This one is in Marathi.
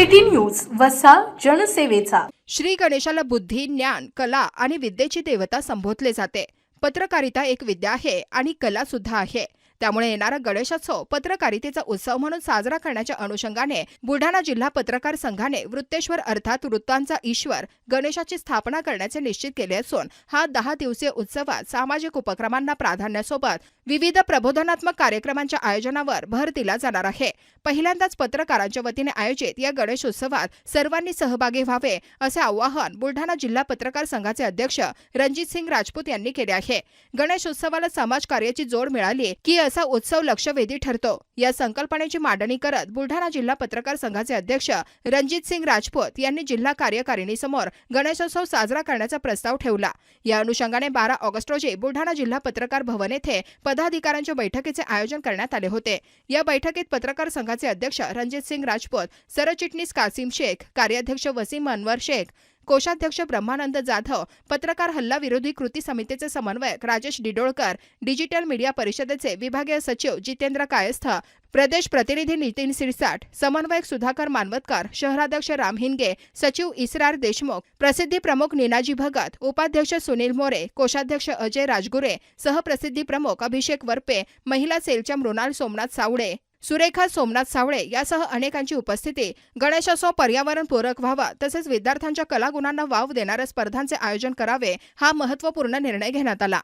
City news वसा जनसेवेचा. श्री गणेशाला बुद्धी ज्ञान कला आणि विद्येची देवता संबोधले जाते. पत्रकारिता एक विद्या आहे आणि कला सुद्धा आहे. त्यामुळे येणारा गणेशोत्सव पत्रकारितेचा उत्सव म्हणून साजरा करण्याच्या अनुषंगाने बुलढाणा जिल्हा पत्रकार संघाने वृत्तेश्वर अर्थात वृत्तांचा ईश्वर गणेशाची स्थापना करण्याचे निश्चित केले असून हा दहा दिवसीय उत्सवात सामाजिक उपक्रमांना प्राधान्यासोबत विविध प्रबोधनात्मक कार्यक्रमांच्या आयोजनावर भर दिला जाणार आहे. पहिल्यांदाच पत्रकारांच्या वतीने आयोजित या गणेशोत्सवात सर्वांनी सहभागी व्हावे असे आवाहन बुलढाणा जिल्हा पत्रकार संघाचे अध्यक्ष रणजित सिंग राजपूत यांनी केले आहे. गणेशोत्सवाला समाजकार्याची जोड मिळाली की असा उत्सव लक्षवेधी ठरतो. या संकल्पनेची मांडणी करत बुलढाणा जिल्हा पत्रकार संघाचे अध्यक्ष रणजित सिंग राजपूत यांनी जिल्हा कार्यकारिणीसमोर गणेशोत्सव साजरा करण्याचा प्रस्ताव ठेवला. या अनुषंगाने बारा ऑगस्ट रोजी बुलढाणा जिल्हा पत्रकार भवन येथे पदाधिकाऱ्यांच्या बैठकीचे आयोजन करण्यात आले होते. या बैठकीत पत्रकार संघाचे अध्यक्ष रणजित सिंग राजपूत सरचिटणीस कासिम शेख कार्याध्यक्ष वसीम अनवर शेख कोषाध्यक्ष ब्रह्मानंद जाधव पत्रकार हल्ला विरोधी कृती समितीचे समन्वयक राजेश डिडोळकर डिजिटल मीडिया परिषदेचे विभागीय सचिव जितेंद्र कायस्थ प्रदेश प्रतिनिधी नितीन सिरसाट समन्वयक सुधाकर मानवतकर शहराध्यक्ष राम हिंगे सचिव इसरार देशमुख प्रसिद्धी प्रमुख नीनाजी भगत उपाध्यक्ष सुनील मोरे कोषाध्यक्ष अजय राजगुरे सहप्रसिद्धी प्रमुख अभिषेक वरपे महिला सेलच्या मृणाल सोमनाथ सावडे सुरेखा सोमनाथ सावळे यासह अनेकांची उपस्थिती. गणेशोत्सव पर्यावरणपूरक व्हावा तसेच विद्यार्थ्यांच्या कलागुणांना वाव देणाऱ्या स्पर्धांचे आयोजन करावे हा महत्त्वपूर्ण निर्णय घेण्यात आला.